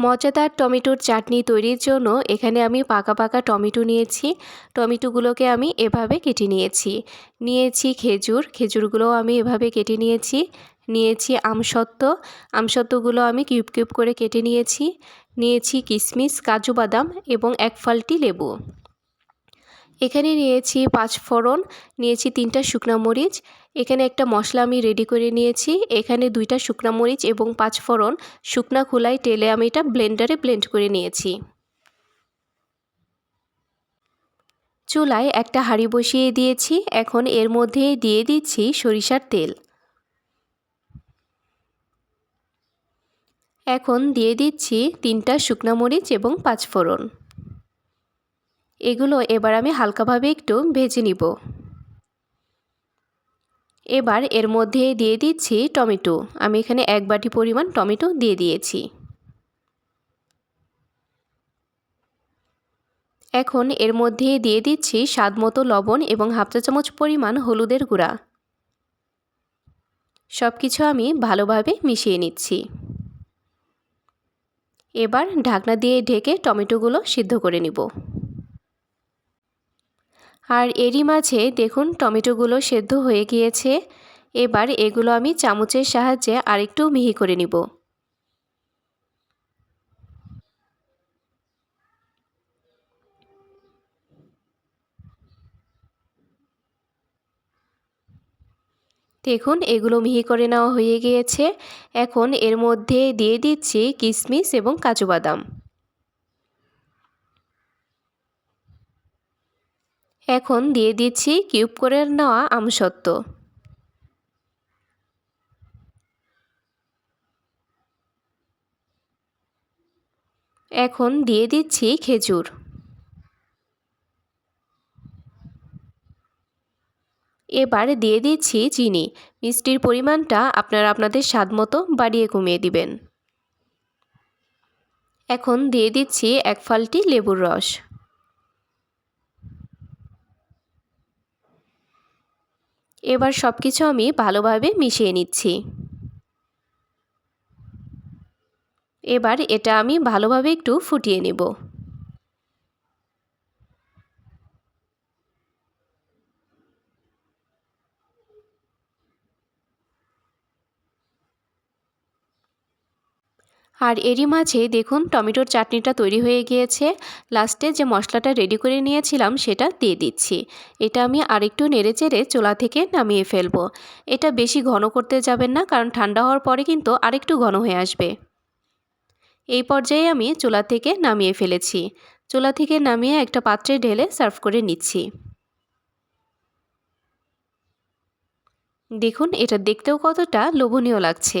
মজাদার টমেটোর চাটনি তৈরির জন্য এখানে আমি পাকা পাকা টমেটো নিয়েছি। টমেটোগুলোকে আমি এভাবে কেটে নিয়েছি। নিয়েছি খেজুর, খেজুরগুলোও আমি এভাবে কেটে নিয়েছি। নিয়েছি আমসত্ত্ব, আমসত্ত্বগুলো আমি কিউব কিউব করে কেটে নিয়েছি। নিয়েছি কিশমিশ কাজু বাদাম এবং এক ফালটি লেবু। এখানে নিয়েছি পাঁচ ফোড়ন, নিয়েছি তিনটা শুকনো মরিচ, এখানে একটা মশলা আমি রেডি করে নিয়েছি, এখানে দুইটা শুকনো মরিচ এবং পাঁচ ফোড়ন, শুকনা খোলায় টেলে আমি এটা ব্লেন্ডারে ব্লেন্ড করে নিয়েছি। চুলায় একটা হাঁড়ি বসিয়ে দিয়েছি, এখন এর মধ্যে দিয়ে দিচ্ছি সরিষার তেল। এখন দিয়ে দিচ্ছি তিনটা শুকনা মরিচ এবং পাঁচ ফোড়ন। এগুলো এবার আমি হালকাভাবে একটু ভেজে নিব। এবার এর মধ্যে দিয়ে দিচ্ছি টমেটো। আমি এখানে এক বাটি পরিমাণ টমেটো দিয়ে দিয়েছি। এখন এর মধ্যে দিয়ে দিচ্ছি স্বাদ মতো লবণ এবং হাফ চা চামচ পরিমাণ হলুদের গুঁড়া। সব কিছু আমি ভালোভাবে মিশিয়ে নিচ্ছি। এবার ঢাকনা দিয়ে ঢেকে টমেটোগুলো সিদ্ধ করে নিব। আর এরই মাঝে দেখুন টমেটোগুলো সেদ্ধ হয়ে গিয়েছে। এবার এগুলো আমি চামচের সাহায্যে আরেকটু মিহি করে নিব। দেখুন এগুলো মিহি করে নেওয়া হয়ে গিয়েছে। এখন এর মধ্যে দিয়ে দিচ্ছি কিশমিশ এবং কাজু বাদাম। এখন দিয়ে দিচ্ছি কিউব করে নেওয়া আমসত্ত্ব। এখন দিয়ে দিচ্ছি খেজুর। এবার দিয়ে দিচ্ছি চিনি। মিষ্টির পরিমাণটা আপনারা আপনাদের স্বাদ মতো বাড়িয়ে কমিয়ে দিবেন। এখন দিয়ে দিচ্ছি এক ফালটি লেবুর রস। এবার সব কিছু আমি ভালোভাবে মিশিয়ে নিচ্ছি। এবার এটা আমি ভালোভাবে একটু ফুটিয়ে নেব। আর এরই মাঝে দেখুন টমেটোর চাটনিটা তৈরি হয়ে গিয়েছে। লাস্টে যে মশলাটা রেডি করে নিয়েছিলাম সেটা দিয়ে দিচ্ছি। এটা আমি আরেকটু নেড়ে চেড়ে চোলা থেকে নামিয়ে ফেলব। এটা বেশি ঘন করতে যাবেন না কারণ ঠান্ডা হওয়ার পরে কিন্তু আরেকটু ঘন হয়ে আসবে। এই পর্যায়ে আমি চোলা থেকে নামিয়ে ফেলেছি। চোলা থেকে নামিয়ে একটা পাত্রে ঢেলে সার্ভ করে নিচ্ছি। দেখুন, এটা দেখতেও কতটা লোভনীয় লাগছে।